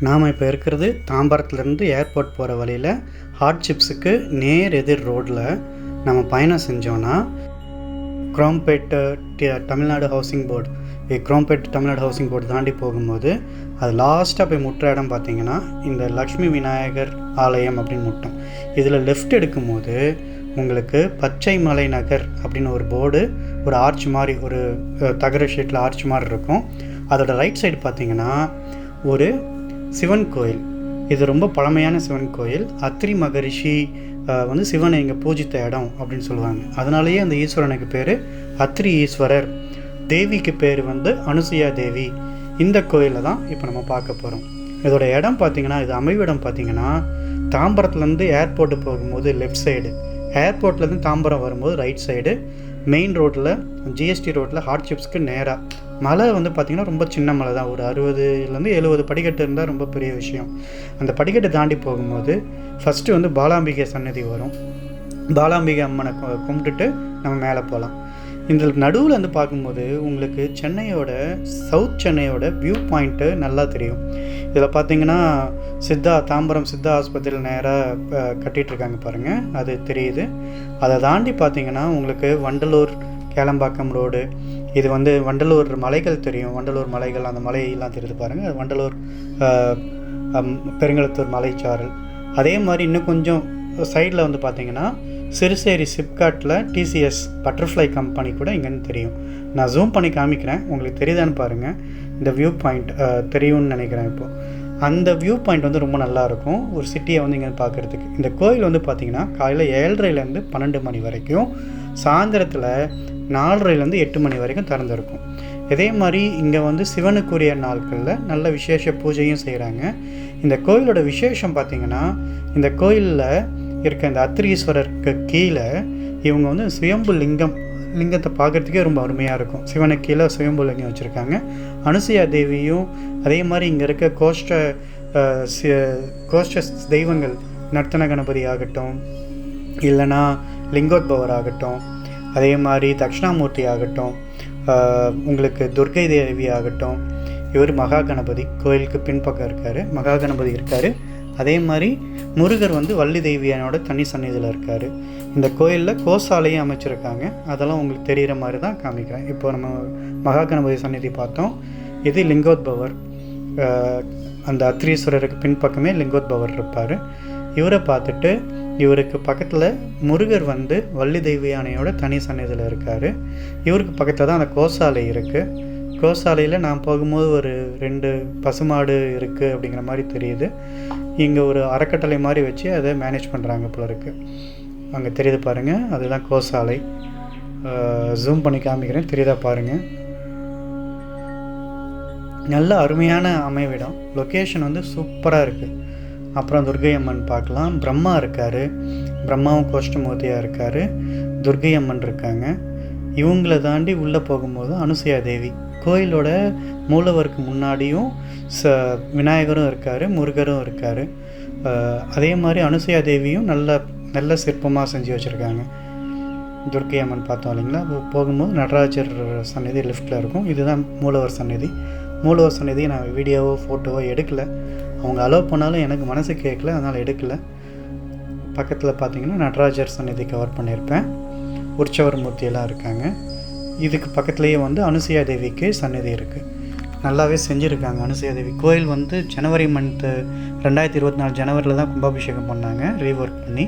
நாம் இப்போ இருக்கிறது தாம்பரத்துலேருந்து ஏர்போர்ட் போகிற வழியில் ஹாட் நேர் எதிர் ரோட்டில் நம்ம பயணம் செஞ்சோன்னா Chromepet Tamil Nadu housing board Chromepet Tamil Nadu housing board தாண்டி போகும்போது அது லாஸ்ட்டாக போய் முட்டுற இடம் பார்த்தீங்கன்னா இந்த லக்ஷ்மி விநாயகர் ஆலயம் அப்படின்னு முட்டும். இதில் லெஃப்ட் எடுக்கும்போது உங்களுக்கு பச்சை மலை நகர் அப்படின்னு ஒரு போர்டு ஒரு ஆர்ச் மாதிரி ஒரு தகர ஷீட்டில் ஆர்ச் மாதிரி இருக்கும். அதோட ரைட் சைடு பார்த்தீங்கன்னா ஒரு சிவன் கோயில். இது ரொம்ப பழமையான சிவன் கோயில். அத்ரி மகரிஷி வந்து சிவனை இங்கே பூஜித்த இடம் அப்படின்னு சொல்லுவாங்க. அதனாலேயே அந்த ஈஸ்வரனுக்கு பேர் அத்ரி ஈஸ்வரர். தேவிக்கு பேர் வந்து அனுசுயா தேவி. இந்த கோயிலில் தான் இப்போ நம்ம பார்க்க போகிறோம் இதோட இடம் பார்த்தீங்கன்னா இது அமைவிடம் பார்த்திங்கன்னா தாம்பரத்துலேருந்து ஏர்போர்ட்டு போகும்போது லெஃப்ட் சைடு ஏர்போர்ட்லேருந்து தாம்பரம் வரும்போது ரைட் சைடு மெயின் ரோட்டில் ஜிஎஸ்டி ரோட்டில் ஹாட் நேராக மலை வந்து பார்த்திங்கன்னா ரொம்ப சின்ன மலை தான். ஒரு அறுபதுலேருந்து எழுபது படிக்கட்டு இருந்தால் ரொம்ப பெரிய விஷயம். அந்த படிக்கட்டு தாண்டி போகும்போது ஃபஸ்ட்டு வந்து பாலாம்பிகை சன்னதி வரும். பாலாம்பிகை அம்மனை கும்பிட்டுட்டு நம்ம மேலே போகலாம். இந்த நடுவில் வந்து பார்க்கும்போது உங்களுக்கு சென்னையோட சவுத் சென்னையோட வியூ பாயிண்ட்டு நல்லா தெரியும். இதில் பார்த்தீங்கன்னா சித்தா தாம்பரம் சித்தா ஆஸ்பத்திரியில் நேராக கட்டிகிட்டு இருக்காங்க பாருங்கள் அது தெரியுது. அதை தாண்டி பார்த்தீங்கன்னா உங்களுக்கு வண்டலூர் கேளம்பாக்கம் ரோடு இது வந்து வண்டலூர் மலைகள் தெரியும். வண்டலூர் மலைகள் அந்த மலையெல்லாம் தெரியுது பாருங்கள் அது வண்டலூர் பெருங்கலத்தூர் பெருங்களத்தூர் மலைச்சாரல். அதே மாதிரி இன்னும் கொஞ்சம் சைடில் வந்து பார்த்திங்கன்னா சிறுசேரி சிப்காட்டில் டிசிஎஸ் பட்டர்ஃப்ளை கம்பெனி கூட இங்கேன்னு தெரியும். நான் ஜூம் பண்ணி காமிக்கிறேன். உங்களுக்கு தெரியுதான்னு பாருங்கள் இந்த வியூ பாயிண்ட் தெரியும்னு நினைக்கிறேன் இப்போது அந்த வியூ பாயிண்ட் வந்து ரொம்ப நல்லா இருக்கும். ஒரு சிட்டியை வந்து இங்கே பார்க்குறதுக்கு இந்த கோயில் வந்து பார்த்திங்கன்னா காலையில் ஏழரைலேருந்து பன்னெண்டு மணி வரைக்கும் சாயந்தரத்தில் நாலரைலேருந்து எட்டு மணி வரைக்கும் திறந்துருக்கும். இதே மாதிரி இங்கே வந்து சிவனுக்குரிய நாட்களில் நல்ல விசேஷ பூஜையும் செய்கிறாங்க இந்த கோயிலோட விசேஷம் பார்த்திங்கன்னா இந்த கோயிலில் இருக்க இந்த அத்திரீஸ்வரருக்கு கீழே இவங்க வந்து சுயம்பு லிங்கம் லிங்கத்தை பார்க்குறதுக்கே ரொம்ப அருமையாக இருக்கும். சிவனுக்கு கீழே சுயம்பு லிங்கம் வச்சுருக்காங்க. அனுசுயா தேவியும் அதே மாதிரி இங்கே இருக்க கோஷ்ட கோஷ்ட தெய்வங்கள் நர்த்தன கணபதி ஆகட்டும் இல்லைன்னா லிங்கோத்பவர் ஆகட்டும் அதே மாதிரி தட்சிணாமூர்த்தி ஆகட்டும் உங்களுக்கு துர்க்கை தேவி ஆகட்டும் இவர் மகா கணபதி கோயிலுக்கு பின்பக்கம் இருக்கார் மகா கணபதி இருக்கார். அதே மாதிரி முருகர் வந்து வள்ளி தேவியானோட தனி சன்னிதியில் இருக்கார். இந்த கோயிலில் கோசாலையும் அமைச்சிருக்காங்க. அதெல்லாம் உங்களுக்கு தெரிகிற மாதிரி தான் காமிக்கிறேன். இப்போ நம்ம மகா கணபதி சன்னிதி பார்த்தோம். இது லிங்கோத்பவர். அந்த அத்ரீஸ்வரருக்கு பின்பக்கமே லிங்கோத்பவர் இருப்பார். இவரை பார்த்துட்டு இவருக்கு பக்கத்தில் முருகர் வந்து வள்ளி தெய்வ தனி சன்னிதியில் இருக்கார். இவருக்கு பக்கத்தில் தான் அந்த கோசாலை இருக்குது கோசாலையில் நான் போகும்போது ஒரு ரெண்டு பசுமாடு இருக்குது அப்படிங்கிற மாதிரி தெரியுது. இங்கே ஒரு அறக்கட்டளை மாதிரி வச்சு அதை மேனேஜ் பண்ணுறாங்க போல இருக்குது அங்கே தெரியுது பாருங்கள் அதுதான் கோசாலை. ஜூம் பண்ணி காமிக்கிறேன் தெரியுதா பாருங்கள் நல்ல அருமையான அமைவிடம் லொக்கேஷன் வந்து சூப்பராக இருக்குது அப்புறம் துர்கை அம்மன் பார்க்கலாம். பிரம்மா இருக்கார். பிரம்மாவும் கோஷ்டமூர்த்தியாக இருக்கார். துர்கை அம்மன் இருக்காங்க. இவங்கள தாண்டி உள்ளே போகும்போது அனுசயா தேவி. கோயிலோட மூலவருக்கு முன்னாடியும் ச விநாயகரும் இருக்கார் முருகரும் இருக்கார். அதே மாதிரி அனுசயா தேவியும் நல்ல நல்ல சிற்பமாக செஞ்சு வச்சுருக்காங்க. துர்க்கை அம்மன் பார்த்தோம் இல்லைங்களா? போகும்போது நடராஜர் சந்நிதி லெஃப்டில் இருக்கும். இதுதான் மூலவர் சந்நிதி. மூலவர் சந்நிதி நான் வீடியோவோ ஃபோட்டோவோ எடுக்கல. அவங்க அலோவ் பண்ணாலும் எனக்கு மனசு கேட்கல அதனால் எடுக்கல. பக்கத்தில் பார்த்தீங்கன்னா நடராஜர் சந்நிதி கவர் பண்ணியிருப்பேன். உற்சவர் மூர்த்தியெல்லாம் இருக்காங்க. இதுக்கு பக்கத்துலேயே வந்து அனுசூயா தேவிக்கு சன்னதி இருக்குது நல்லாவே செஞ்சுருக்காங்க அனுசயா தேவி. கோயில் வந்து ஜனவரி மந்த்து ரெண்டாயிரத்தி இருபத்தி நாலு ஜனவரியில் தான் கும்பாபிஷேகம் பண்ணாங்க. ரீஒர்க் பண்ணி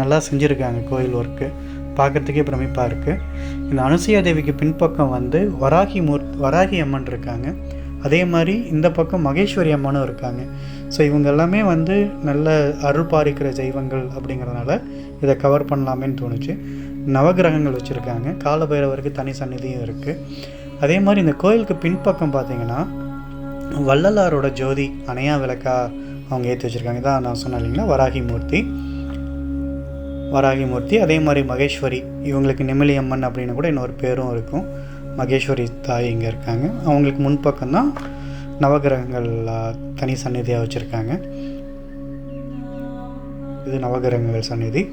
நல்லா செஞ்சுருக்காங்க கோயில் ஒர்க்கு பார்க்குறதுக்கே பிரமிப்பாக இருக்குது இந்த அனுசூயா தேவிக்கு பின்பக்கம் வந்து வராகி மூர் வராகி அம்மன் இருக்காங்க. அதே மாதிரி இந்த பக்கம் மகேஸ்வரி அம்மனும் இருக்காங்க. ஸோ இவங்க எல்லாமே வந்து நல்ல அருள் பாரிக்கிற தெய்வங்கள் அப்படிங்கிறதுனால இதை கவர் பண்ணலாமேன்னு தோணுச்சு. நவகிரகங்கள் வச்சுருக்காங்க. காலபைரவருக்கு தனி சந்நிதியும் இருக்குது அதே மாதிரி இந்த கோயிலுக்கு பின்பக்கம் பார்த்தீங்கன்னா வள்ளலாரோட ஜோதி அணையா விளக்கா அவங்க ஏற்றி வச்சுருக்காங்க. இதான் நான் சொன்னேன் இல்லைங்களா? வராகி மூர்த்தி வராகி மூர்த்தி அதே மாதிரி மகேஸ்வரி. இவங்களுக்கு நெமிலி அம்மன் அப்படின்னு கூட இன்னொரு பேரும் இருக்கும். மகேஸ்வரி தாய் இங்கே இருக்காங்க. அவங்களுக்கு முன்பக்கம் தான் நவகிரகங்கள் தனி சந்நிதியாக வச்சுருக்காங்க. இது நவகிரகங்கள் சந்நிதி.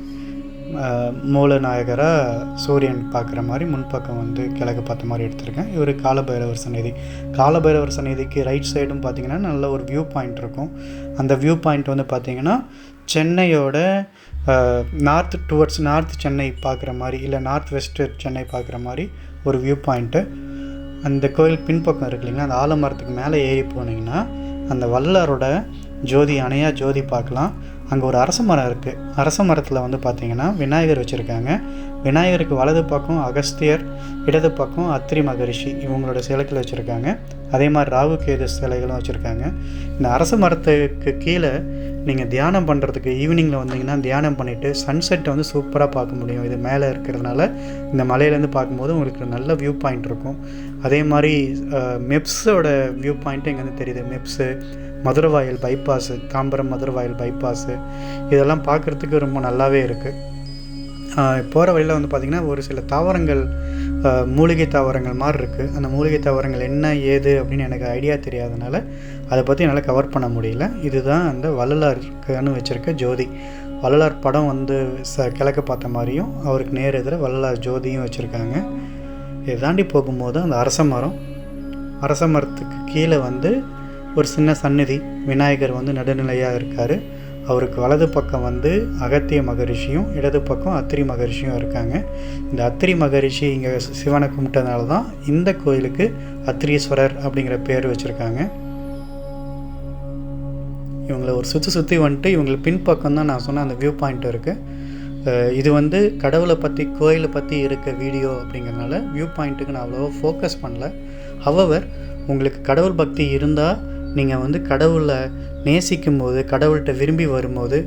மூலநாயகராக சூரியன் பார்க்குற மாதிரி முன்பக்கம் வந்து கிழக்கு பார்த்த மாதிரி எடுத்திருக்கேன். இவர் காலபைரவர் சந்நிதி. காலபைரவர் சந்நிதிக்கு ரைட் சைடும் பார்த்திங்கன்னா நல்ல ஒரு வியூ பாயிண்ட் இருக்கும். அந்த வியூ பாயிண்ட் வந்து பார்த்திங்கன்னா சென்னையோட நார்த் டுவர்ட்ஸ் நார்த் சென்னை பார்க்குற மாதிரி இல்லை நார்த் வெஸ்ட் சென்னை பார்க்குற மாதிரி ஒரு வியூ பாயிண்ட்டு அந்த கோயில் பின்பக்கம் இருக்கு இல்லைங்களா? அந்த ஆலமரத்துக்கு மேலே ஏறி போனீங்கன்னா அந்த வல்லரோட ஜோதி அணையா ஜோதி பார்க்கலாம். அங்கே ஒரு அரச மரம் இருக்குது அரச மரத்தில் வந்து பார்த்திங்கன்னா விநாயகர் வச்சுருக்காங்க. விநாயகருக்கு வலது பக்கம் அகஸ்தியர் இடது பக்கம் அத்திரி மகரிஷி இவங்களோட சிலைகள் வச்சுருக்காங்க. அதே மாதிரி ராகு கேது சிலைகளும் வச்சுருக்காங்க. இந்த அரச மரத்துக்கு கீழே நீங்கள் தியானம் பண்ணுறதுக்கு ஈவினிங்கில் வந்தீங்கன்னா தியானம் பண்ணிவிட்டு சன்செட்டை வந்து சூப்பராக பார்க்க முடியும். இது மேலே இருக்கிறதுனால இந்த மலையிலேருந்து பார்க்கும்போது உங்களுக்கு நல்ல வியூ பாயிண்ட் இருக்கும். அதே மாதிரி மெப்ஸோட வியூ பாயிண்ட்டு இங்கே வந்து தெரியுது? MEPZ Maduravoyal bypass Tambaram Maduravoyal bypass இதெல்லாம் பார்க்குறதுக்கு ரொம்ப நல்லாவே இருக்குது போகிற வழியில் வந்து பார்த்திங்கன்னா ஒரு சில தாவரங்கள் மூலிகை தாவரங்கள் மாதிரி இருக்குது அந்த மூலிகை தாவரங்கள் என்ன ஏது அப்படின்னு எனக்கு ஐடியா தெரியாதனால அதை பற்றி என்னால் கவர் பண்ண முடியல. இதுதான் அந்த வள்ளலாருக்குன்னு வச்சுருக்க ஜோதி. வள்ளலார் படம் வந்து ச கிழக்க பார்த்த மாதிரியும் அவருக்கு நேர் எதிர வள்ளலார் ஜோதியும் வச்சுருக்காங்க. இதை தாண்டி போகும்போது அந்த அரச மரம் அரச மரத்துக்கு கீழே வந்து ஒரு சின்ன சந்நிதி. விநாயகர் வந்து நடுநிலையாக இருக்கார். அவருக்கு வலது பக்கம் வந்து அகத்திய மகரிஷியும் இடது பக்கம் அத்திரி மகரிஷியும் இருக்காங்க. இந்த அத்திரி மகரிஷி இங்கே சிவனை கும்பிட்டதுனால தான் இந்த கோயிலுக்கு அத்திரீஸ்வரர் அப்படிங்கிற பேர் வச்சுருக்காங்க. இவங்களை ஒரு சுற்றி சுற்றி வந்துட்டு இவங்களுக்கு பின்பக்கம் தான் நான் சொன்ன அந்த வியூ பாயிண்ட் இருக்குது இது வந்து கடவுளை பற்றி கோயிலை பற்றி இருக்க வீடியோ அப்படிங்கிறதுனால வியூ பாயிண்ட்டுக்கு நான் அவ்வளோவா ஃபோக்கஸ் பண்ணல. ஹவவர் உங்களுக்கு கடவுள் பக்தி இருந்தால் நீங்கள் வந்து கடவுளை நேசிக்கும் போது கடவுள்கிட்ட விரும்பி வரும்போது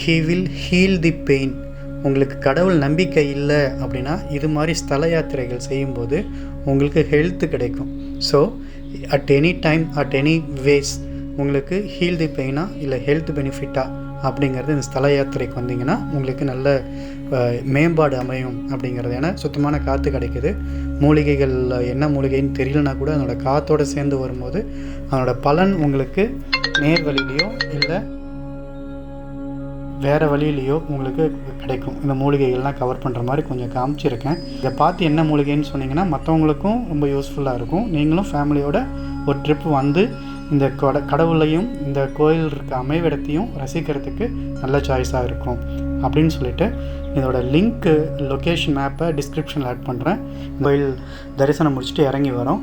he will heal the pain உங்களுக்கு கடவுள் நம்பிக்கை இல்லை அப்படின்னா இது மாதிரி ஸ்தல யாத்திரைகள் செய்யும்போது உங்களுக்கு ஹெல்த்து கிடைக்கும். So at any time at any ways உங்களுக்கு ஹீல் தி பெயினா இல்லை ஹெல்த் பெனிஃபிட்டா அப்படிங்கிறது இந்த ஸ்தல யாத்திரைக்கு வந்தீங்கன்னா உங்களுக்கு நல்ல மேம்பாடு அமையும் அப்படிங்கிறது. ஏன்னா சுத்தமான காற்று கிடைக்குது. மூலிகைகள் என்ன மூலிகைன்னு தெரியலனா கூட அதனோட காற்றோடு சேர்ந்து வரும்போது அதனோட பலன் உங்களுக்கு நேர் வழியிலையோ இல்லை வேறு வழியிலையோ உங்களுக்கு கிடைக்கும். இந்த மூலிகைகள்லாம் கவர் பண்ணுற மாதிரி கொஞ்சம் காமிச்சிருக்கேன். இதை பார்த்து என்ன மூலிகைன்னு சொன்னீங்கன்னா மற்றவங்களுக்கும் ரொம்ப யூஸ்ஃபுல்லாக இருக்கும். நீங்களும் ஃபேமிலியோட ஒரு ட்ரிப் வந்து இந்த கட கடவுளையும் இந்த கோயில் இருக்க அமைவிடத்தையும் ரசிக்கிறதுக்கு நல்ல சாய்ஸாக இருக்கும். அப்படின்னு சொல்லிட்டு இதோட லிங்க்கு லொக்கேஷன் மேப்பை டிஸ்கிரிப்ஷனில் ஆட் பண்ணுறேன் கோயில் தரிசனம் முடிச்சுட்டு இறங்கி வரோம்.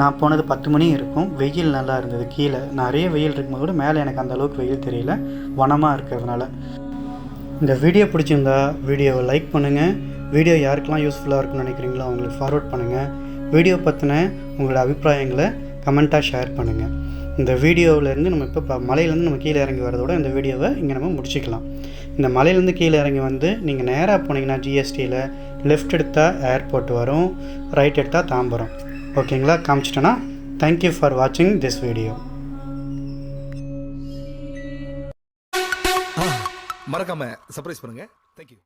நான் போனது பத்து மணி இருக்கும். வெயில் நல்லா இருந்தது கீழே. நிறைய வெயில் இருக்கும்போது கூட மேலே எனக்கு அந்த அளவுக்கு வெயில் தெரியல. வனமாக இருக்கிறதுனால. இந்த வீடியோ பிடிச்சிருந்தா வீடியோவை லைக் பண்ணுங்கள் வீடியோ யாருக்கெல்லாம் யூஸ்ஃபுல்லாக இருக்குன்னு நினைக்கிறீங்களோ அவங்களுக்கு ஃபார்வர்ட் பண்ணுங்கள் வீடியோ பற்றின உங்களோட அபிப்பிராயங்களை கமெண்ட்டாக ஷேர் பண்ணுங்கள் இந்த வீடியோவிலேருந்து நம்ம இப்போ இப்போ மலையிலேருந்து நம்ம கீழே இறங்கி வரதோட இந்த வீடியோவை இங்கே நம்ம முடிச்சுக்கலாம். இந்த மலையிலேருந்து கீழே இறங்கி வந்து நீங்கள் நேராக போனீங்கன்னா ஜிஎஸ்டியில் லெஃப்ட் எடுத்தால் ஏர்போர்ட் வரும் ரைட் எடுத்தால் தாம்பரம். ஓகேங்களா? காமிச்சிட்டேன்னா தேங்க்யூ ஃபார் வாட்சிங் திஸ் வீடியோ மறக்காம சர்ப்ரைஸ் பண்ணுங்க. Thank you